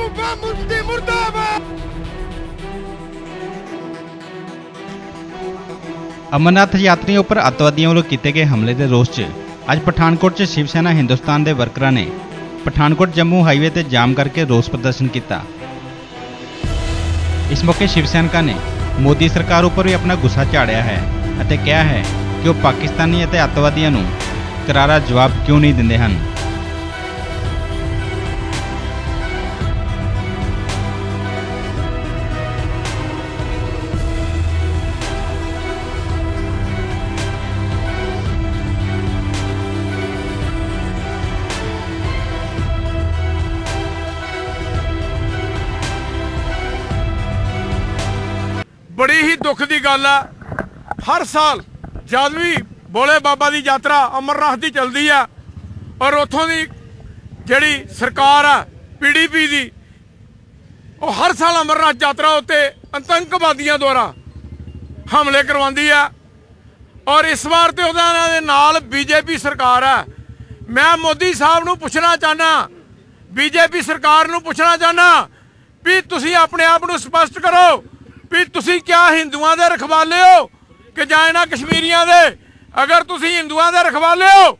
ਸੂਬਾ ਮੁਫਤੀ ਮੁਰਦਾਬਾਦ ਅਮਰਨਾਥ ਯਾਤਰੀਆਂ ਉੱਪਰ ਅੱਤਵਾਦੀਆਂ ਵੱਲੋਂ ਕੀਤੇ ਗਏ ਹਮਲੇ ਦੇ ਰੋਸ 'ਚ ਅੱਜ ਪਠਾਨਕੋਟ 'ਚ ਸ਼ਿਵ ਸੈਨਾ ਹਿੰਦੁਸਤਾਨ ਦੇ ਵਰਕਰਾਂ ਨੇ ਪਠਾਨਕੋਟ, ਜੰਮੂ ਹਾਈਵੇ ਤੇ ਜਾਮ ਕਰਕੇ ਰੋਸ ਪ੍ਰਦਰਸ਼ਨ ਕੀਤਾ। ਇਸ ਮੌਕੇ ਸ਼ਿਵ ਸੈਨਿਕਾਂ ਨੇ ਮੋਦੀ ਸਰਕਾਰ ਉੱਪਰ ਵੀ ਆਪਣਾ ਗੁੱਸਾ ਝਾੜਿਆ ਹੈ ਅਤੇ ਕਿਹਾ ਹੈ ਕਿ ਉਹ ਪਾਕਿਸਤਾਨੀ ਅਤੇ ਅੱਤਵਾਦੀਆਂ ਨੂੰ ਕਰਾਰਾ ਜਵਾਬ ਕਿਉਂ ਨਹੀਂ ਦਿੰਦੇ ਹਨ। ਬੜੀ ਹੀ ਦੁੱਖ ਦੀ ਗੱਲ ਹੈ ਹਰ ਸਾਲ ਜਦ ਵੀ ਬੋਲੇ ਬਾਬਾ ਦੀ ਯਾਤਰਾ ਅਮਰਨਾਥ ਦੀ ਚੱਲਦੀ ਆ ਔਰ ਉੱਥੋਂ ਦੀ ਜਿਹੜੀ ਸਰਕਾਰ ਆ ਪੀਡੀਪੀ ਦੀ, ਉਹ ਹਰ ਸਾਲ ਅਮਰਨਾਥ ਯਾਤਰਾ ਉੱਤੇ ਆਤੰਕਵਾਦੀਆਂ ਦੁਆਰਾ ਹਮਲੇ ਕਰਵਾਉਂਦੀ ਆ। ਔਰ ਇਸ ਵਾਰ ਤੇ ਉਹਨਾਂ ਦੇ ਨਾਲ ਬੀਜੇਪੀ ਸਰਕਾਰ ਆ। ਮੈਂ ਮੋਦੀ ਸਾਹਿਬ ਨੂੰ ਪੁੱਛਣਾ ਚਾਹਨਾ ਬੀਜੇਪੀ ਸਰਕਾਰ ਨੂੰ ਪੁੱਛਣਾ ਚਾਹਨਾ ਵੀ ਤੁਸੀਂ ਆਪਣੇ ਆਪ ਨੂੰ ਸਪਸ਼ਟ ਕਰੋ ਵੀ ਤੁਸੀਂ ਕਿਆ ਹਿੰਦੂਆਂ ਦੇ ਰਖਵਾਲੇ ਹੋ ਕਿ ਜਾਂ ਇਹਨਾਂ ਕਸ਼ਮੀਰੀਆਂ ਦੇ? ਅਗਰ ਤੁਸੀਂ ਹਿੰਦੂਆਂ ਦੇ ਰਖਵਾਲੇ ਹੋ,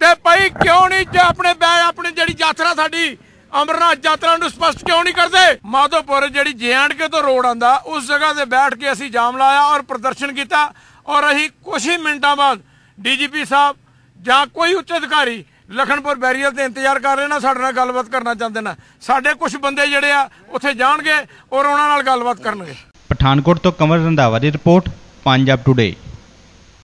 ਤੇ ਭਾਈ ਕਿਉਂ ਨਹੀਂ ਜੇ ਆਪਣੇ ਬੈ ਆਪਣੀ ਜਿਹੜੀ ਯਾਤਰਾ ਸਾਡੀ ਅਮਰਨਾਥ ਯਾਤਰਾ ਨੂੰ ਸਪਸ਼ਟ ਕਿਉਂ ਨਹੀਂ ਕਰਦੇ? ਮਾਧੋਪੁਰ ਜਿਹੜੀ ਕੇ ਤੋਂ ਰੋਡ ਆਂਦਾ ਉਸ ਜਗ੍ਹਾ ਤੇ ਬੈਠ ਕੇ ਅਸੀਂ ਜਾਮ ਲਾਇਆ ਔਰ ਪ੍ਰਦਰਸ਼ਨ ਕੀਤਾ ਔਰ ਅਸੀਂ ਕੁਝ ਹੀ ਮਿੰਟਾਂ ਬਾਅਦ ਡੀਜੀਪੀ ਸਾਹਿਬ ਜਾਂ ਕੋਈ ਉੱਚ ਅਧਿਕਾਰੀ ਲਖਨਪੁਰ ਬੈਰੀਅਰ ਤੇ ਇੰਤਜ਼ਾਰ ਕਰ ਰਹੇ ਨੇ, ਸਾਡੇ ਨਾਲ ਗੱਲਬਾਤ ਕਰਨਾ ਚਾਹੁੰਦੇ ਨੇ। ਸਾਡੇ ਕੁਝ ਬੰਦੇ ਜਿਹੜੇ ਆ, ਉੱਥੇ ਜਾਣਗੇ ਔਰ ਉਹਨਾਂ ਨਾਲ ਗੱਲਬਾਤ ਕਰਨਗੇ। ਪਠਾਨਕੋਟ ਤੋਂ ਕੰਵਰ ਰੰਧਾਵਾ ਦੀ ਰਿਪੋਰਟ ਪੰਜਾਬ ਟੁਡੇ